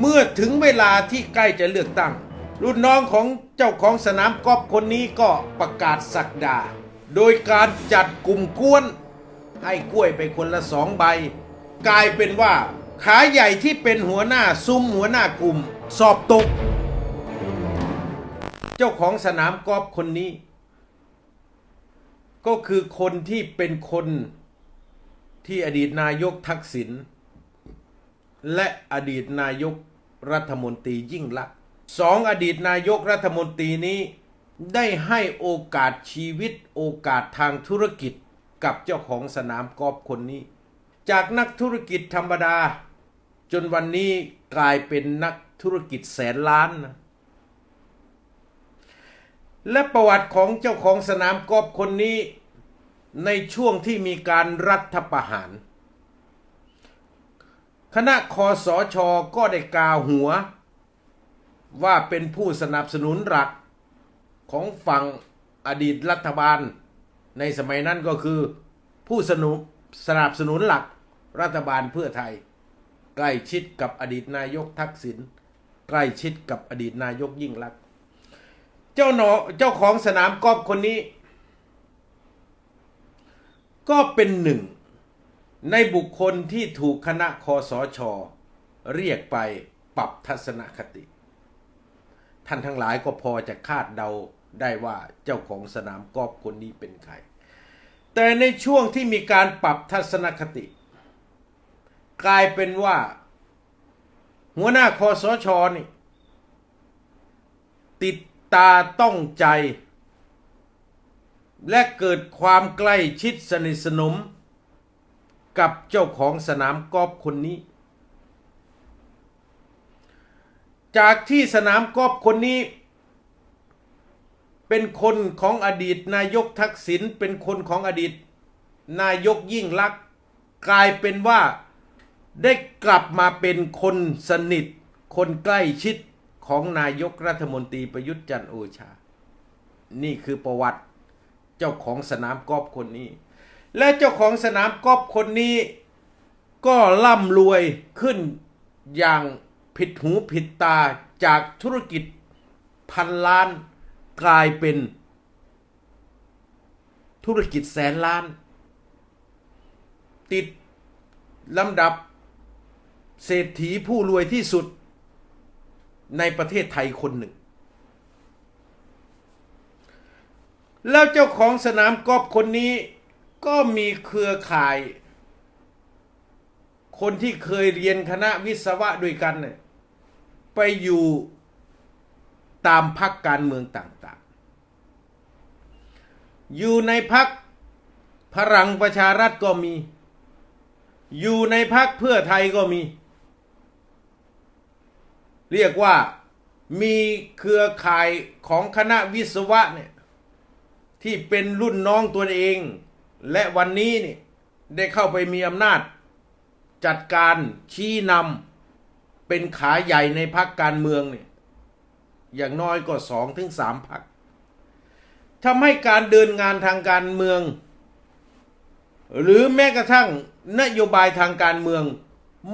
เมื่อถึงเวลาที่ใกล้จะเลือกตั้ง รุ่นน้องของเจ้าของสนามกอล์ฟคนนี้ก็ประกาศสักดา โดยการจัดกลุ่มกวน ให้กล้วยไปคนละสองใบ กลายเป็นว่าขาใหญ่ที่เป็นหัวหน้าซุ้มหัวหน้ากลุ่ม สอบตก เจ้าของสนามกอล์ฟคนนี้ ก็คือคนที่เป็นคนที่อดีตนายกทักษิณ และอดีตนายกรัฐมนตรียิ่งลักษณ์สองอดีตนายกรัฐมนตรีนี้ ได้ให้โอกาสชีวิตโอกาสทางธุรกิจกับเจ้าของสนามกอล์ฟคนนี้ จากนักธุรกิจธรรมดา จนวันนี้กลายเป็นนักธุรกิจแสนล้านนะและประวัติของเจ้าของสนามกอล์ฟคนนี้ ในช่วงที่มีการรัฐประหาร คณะคอสอชอก็ได้กล่าวหัว ว่าเป็นผู้สนับสนุนหลักของฝั่งอดีตรัฐบาล ในสมัยนั้นก็คือผู้สนุสนับสนุนหลักรัฐบาลเพื่อไทย ใกล้ชิดกับอดีตนายกทักษิณใกล้ชิดกับอดีตนายกยิ่งลักษณ์เจ้าหนอเจ้าของสนามกอล์ฟคนนี้ ก็เป็นหนึ่ง ในบุคคลที่ถูกคณะคอสอชอเรียกไปปรับทัศนคติ ท่านทั้งหลายก็พอจะคาดเดาได้ว่าเจ้าของสนามกอล์ฟคนนี้เป็นใคร แต่ในช่วงที่มีการปรับทัศนคติ กลายเป็นว่า หัวหน้าคอสชนี่ ติดตาต้องใจ และเกิดความใกล้ชิดสนิทสนม กับเจ้าของสนามกอล์ฟคนนี้ จากที่สนามกอล์ฟคนนี้ เป็นคนของอดีตนายกทักษิณเป็นคนของอดีต นายกยิ่งลักษณ์กลายเป็นว่าได้กลับมาเป็นคนสนิท คนใกล้ชิดของนายกรัฐมนตรีประยุทธ์จันทร์โอชา นี่คือประวัติเจ้าของสนามกอล์ฟคนนี้ และเจ้าของสนามกอล์ฟคนนี้ก็ร่ำรวยขึ้นอย่างผิดหูผิดตาจากธุรกิจพันล้านกลายเป็นธุรกิจแสนล้าน ติดลำดับเศรษฐีผู้รวยที่สุดในประเทศไทยคนหนึ่ง แล้วเจ้าของสนามกอล์ฟคนนี้ ก็มีเครือข่าย คนที่เคยเรียนคณะวิศวะด้วยกันเนี่ยไปอยู่ตามพักการเมืองต่างๆ อยู่ในพักพลังประชารัฐก็มี อยู่ในพักเพื่อไทยก็มี เรียกว่ามีเครือข่ายของคณะวิศวะเนี่ยที่เป็นรุ่นน้องตัวเอง และวันนี้นี่ได้เข้าไปมีอำนาจ จัดการชี้นำเป็นขาใหญ่ในพักการเมืองเนี่ยอย่างน้อยก็สองถึงสามพักทำให้การเดินงานทางการเมือง หรือแม้กระทั่งนโยบายทางการเมือง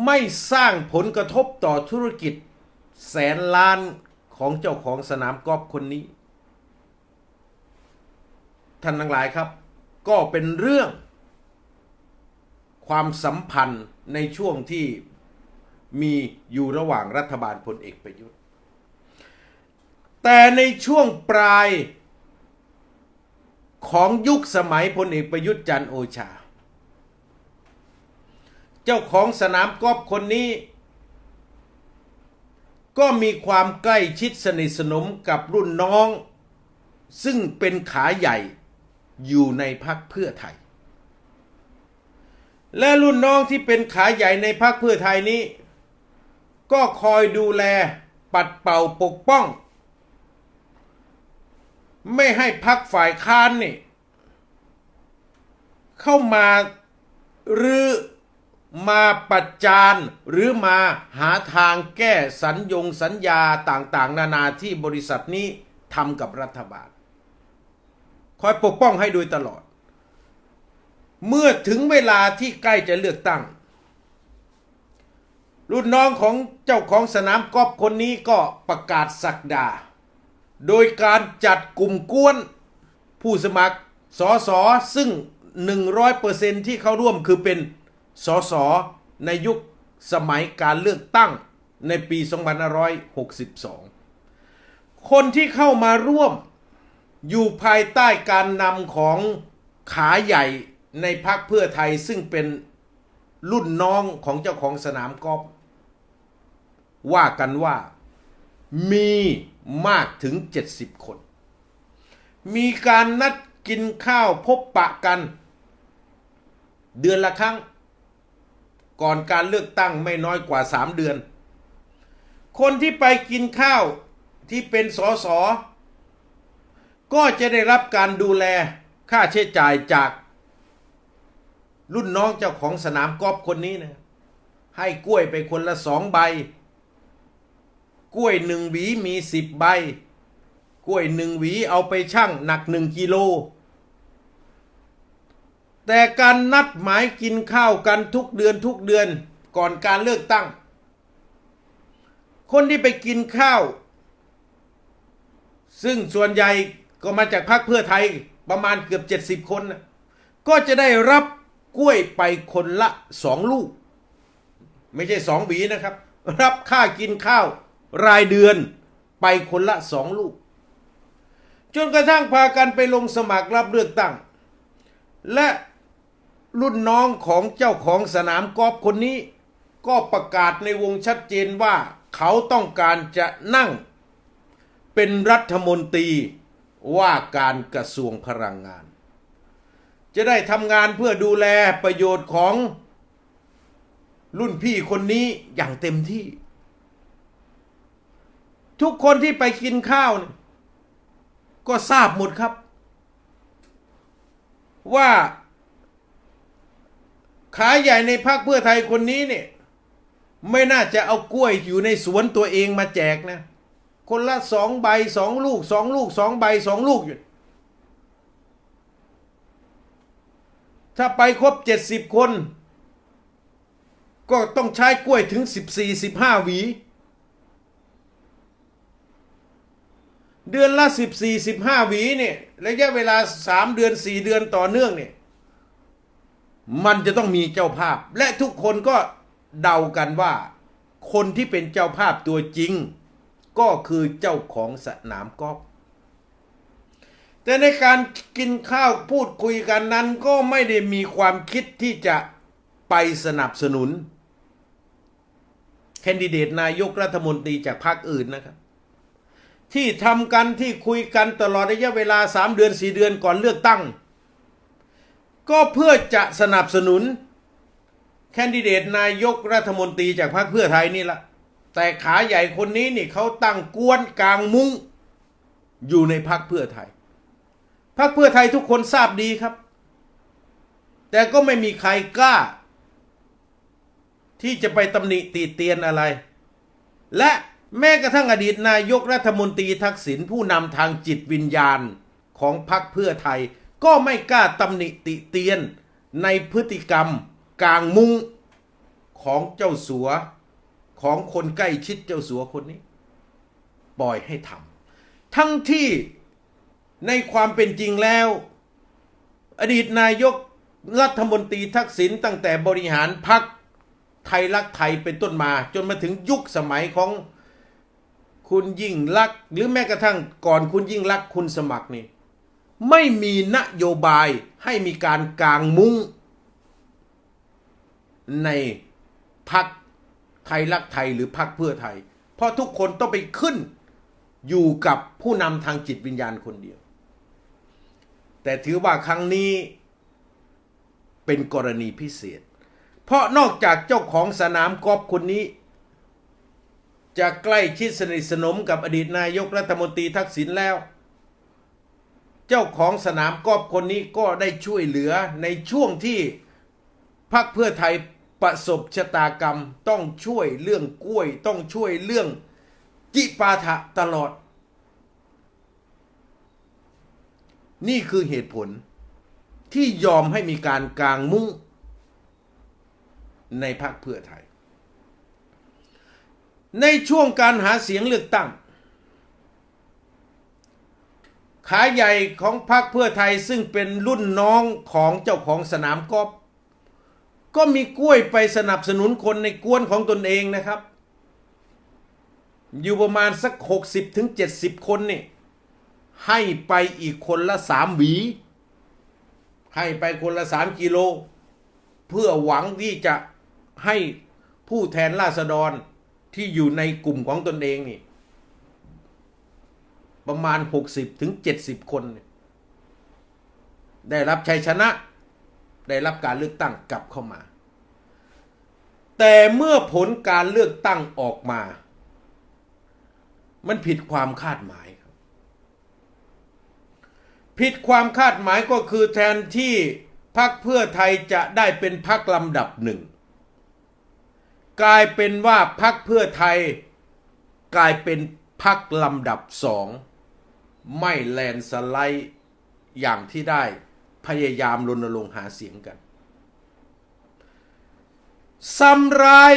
ไม่สร้างผลกระทบต่อธุรกิจ แสนล้านของเจ้าของสนามกอล์ฟคนนี้ ท่านทั้งหลายครับ ก็เป็นเรื่อง ความสัมพันธ์ในช่วงที่มีอยู่ระหว่างรัฐบาลพลเอกประยุทธ์ แต่ในช่วงปลายของยุคสมัยพลเอกประยุทธ์จันโอชา เจ้าของสนามกอล์ฟคนนี้ ก็มีความใกล้ชิดสนิทสนมกับรุ่นน้อง ซึ่งเป็นขาใหญ่ อยู่ในพักเพื่อไทย และรุ่นน้องที่เป็นขาใหญ่ในพักเพื่อไทยนี้ ก็คอยดูแลปัดเป่าปกป้อง ไม่ให้พักฝ่ายค้านนี่ เข้ามาหรือมาประจานหรือมาหาทางแก้สัญญงสัญญาต่างๆ นานาที่บริษัทนี้ทำกับรัฐบาล คอยปกป้องให้โดยตลอด เมื่อถึงเวลาที่ใกล้จะเลือกตั้ง รุ่นน้องของเจ้าของสนามกอล์ฟคนนี้ก็ประกาศสักดา โดยการจัดกลุ่มกวนผู้สมัครสอสอซึ่ง 100%ที่เข้าร่วมคือเป็นสอสอในยุคสมัยการเลือกตั้งในปี 2562 คนที่เข้ามาร่วม อยู่ภายใต้การนำของขาใหญ่ในพักเพื่อไทยซึ่งเป็นรุ่นน้องของเจ้าของสนามกอล์ฟว่ากันว่ามีมากถึง 70 คน มีการนัดกินข้าวพบปะกัน เดือนละครั้ง ก่อนการเลือกตั้งไม่น้อยกว่า 3 เดือน คนที่ไปกินข้าวที่เป็นสอสอ ก็จะได้รับการดูแลค่าใช้จ่ายจากรุ่นน้องเจ้าของสนามกอล์ฟคนนี้นะให้กล้วยไปคนละสองใบ กล้วยหนึ่งหวีมีสิบใบ กล้วยหนึ่งหวีเอาไปชั่งหนักหนึ่งกิโล แต่การนัดหมายกินข้าวกันทุกเดือนทุกเดือนก่อนการเลือกตั้ง คนที่ไปกินข้าว ซึ่งส่วนใหญ่ ก็มาจากพรรคเพื่อไทยประมาณเกือบ 70 คน ก็จะได้รับกล้วยไปคนละสองลูก ไม่ใช่สองหวีนะครับ รับค่ากินข้าวรายเดือนไปคนละสองลูก จนกระทั่งพากันไปลงสมัครรับเลือกตั้ง และรุ่นน้องของเจ้าของสนามกอล์ฟคนนี้ ก็ประกาศในวงชัดเจนว่าเขาต้องการจะนั่งเป็นรัฐมนตรี ว่าการกระทรวงพลังงาน จะได้ทำงานเพื่อดูแลประโยชน์ของรุ่นพี่คนนี้อย่างเต็มที่ ทุกคนที่ไปกินข้าวเนี่ยก็ทราบหมดครับ ว่าขาใหญ่ในพรรคเพื่อไทยคนนี้เนี่ย ไม่น่าจะเอากล้วยอยู่ในสวนตัวเองมาแจกนะ คนละสองใบสองลูกสองลูกสองใบสองลูกอยู่ ถ้าไปครบเจ็ดสิบคน ก็ต้องใช้กล้วยถึงสิบสี่สิบห้าหวี เดือนละสิบสี่สิบห้าหวีเนี่ยระยะเวลาสามเดือนสี่เดือนต่อเนื่องเนี่ยมันจะต้องมีเจ้าภาพ และทุกคนก็เดากันว่า คนที่เป็นเจ้าภาพตัวจริง ก็คือเจ้าของสนามกอล์ฟแต่ในการกินข้าวพูดคุยกันนั้นก็ไม่ได้มีความคิดที่จะไปสนับสนุน แคนดิเดตนายกรัฐมนตรีจากพรรคอื่นนะครับ ที่ทำกันที่คุยกันตลอดระยะเวลาสามเดือนสี่เดือนก่อนเลือกตั้ง ก็เพื่อจะสนับสนุน แคนดิเดตนายกรัฐมนตรีจากพรรคเพื่อไทยนี่แหละ แต่ขาใหญ่คนนี้นี่เขาตั้งกวนกลางมุ้งอยู่ในพรรคเพื่อไทยพรรคเพื่อไทยทุกคนทราบดีครับ แต่ก็ไม่มีใครกล้า ที่จะไปตำหนิตีเตียนอะไร และแม้กระทั่งอดีตนายกรัฐมนตรีทักษิณผู้นำทางจิตวิญญาณของพรรคเพื่อไทย ก็ไม่กล้าตำหนิติเตียนในพฤติกรรมกลางมุ้งของเจ้าสัว ของคนใกล้ชิดเจ้าสัวคนนี้ ปล่อยให้ทำทั้งที่ในความเป็นจริงแล้ว อดีตนายกรัฐมนตรีทักษิณตั้งแต่บริหารพักไทยรักไทยเป็นต้นมา จนมาถึงยุคสมัยของคุณยิ่งลักษณ์หรือแม้กระทั่งก่อนคุณยิ่งลักษณ์คุณสมัครนี่ไม่มีนโยบายให้มีการกางมุ้งในพัก ไทยรักไทยหรือพักเพื่อไทย เพราะทุกคนต้องไปขึ้นอยู่กับผู้นำทางจิตวิญญาณคนเดียว แต่ถือว่าครั้งนี้เป็นกรณีพิเศษ เพราะนอกจากเจ้าของสนามกอล์ฟคนนี้ จะใกล้ชิดสนิทสนมกับอดีตนายกรัฐมนตรีทักษิณแล้ว เจ้าของสนามกอล์ฟคนนี้ก็ได้ช่วยเหลือในช่วงที่พรรคเพื่อไทย ประสบชะตากรรมต้องช่วยเรื่องกล้วย ต้องช่วยเรื่องจิปาถะตลอด นี่คือเหตุผลที่ยอมให้มีการกางมุ้งในพรรคเพื่อไทย ในช่วงการหาเสียงเลือกตั้ง ขาใหญ่ของพรรคเพื่อไทยซึ่งเป็นรุ่นน้องของเจ้าของสนามกอล์ฟ ก็มีกล้วยไปสนับสนุนคนในกวนของตนเองนะครับ อยู่ประมาณสัก 60ถึง70 คนนี่ให้ไปอีกคนละสามหวี ให้ไปคนละสามกิโล เพื่อหวังที่จะให้ผู้แทนราษฎรที่อยู่ในกลุ่มของตนเองนี่ ประมาณ 60ถึง70 คน ได้รับชัยชนะ ได้รับการเลือกตั้งกลับเข้ามา แต่เมื่อผลการเลือกตั้งออกมา มันผิดความคาดหมายครับ ผิดความคาดหมายก็คือแทนที่พรรคเพื่อไทยจะได้เป็นพรรลำดับหนึ่ง กลายเป็นว่าพรรคเพื่อไทยกลายเป็นพรรลำดับสอง ไม่แลนด์สไลด์อย่างที่ได้ พยายามรณรงค์หาเสียงกันซ้ำร้าย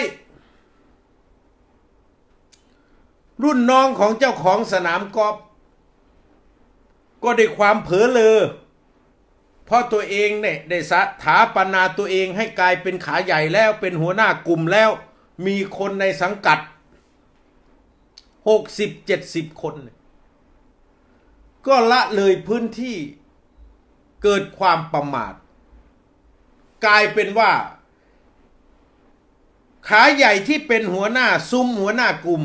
รุ่นน้องของเจ้าของสนามกอล์ฟก็ได้ความเผลอเลอเพราะตัวเองเนี่ยได้สถาปนาตัวเองให้กลายเป็นขาใหญ่แล้วเป็นหัวหน้ากลุ่มแล้ว มีคนในสังกัดหกสิบเจ็ดสิบคน ก็ละเลยพื้นที่ เกิดความประมาท กลายเป็นว่า ขาใหญ่ที่เป็นหัวหน้าซุ้มหัวหน้ากลุ่ม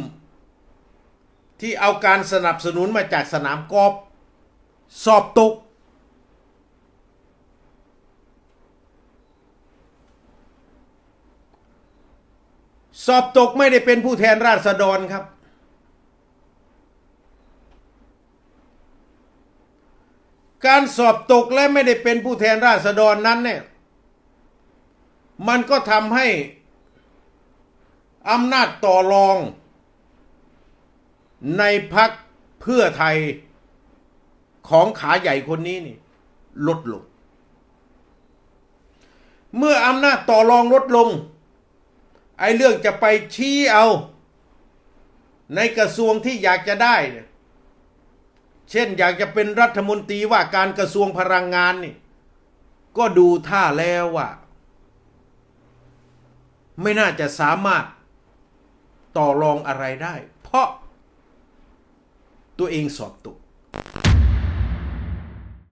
ที่เอาการสนับสนุนมาจากสนามกอล์ฟสอบตก สอบตกไม่ได้เป็นผู้แทนราษฎรครับ การสอบตกและไม่ได้เป็นผู้แทนราษฎรนั้นเนี่ยมันก็ทำให้อำนาจต่อรอง ในพักเพื่อไทยของขาใหญ่คนนี้นี่ลดลง เมื่ออำนาจต่อรองลดลง ไอ้เรื่องจะไปชี้เอา ในกระทรวงที่อยากจะได้เนี่ย เช่นอยากจะเป็นรัฐมนตรีว่าการกระทรวงพลังงานนี่ ก็ดูท่าแล้วว่าไม่น่าจะสามารถต่อรองอะไรได้ เพราะตัวเองสอบตก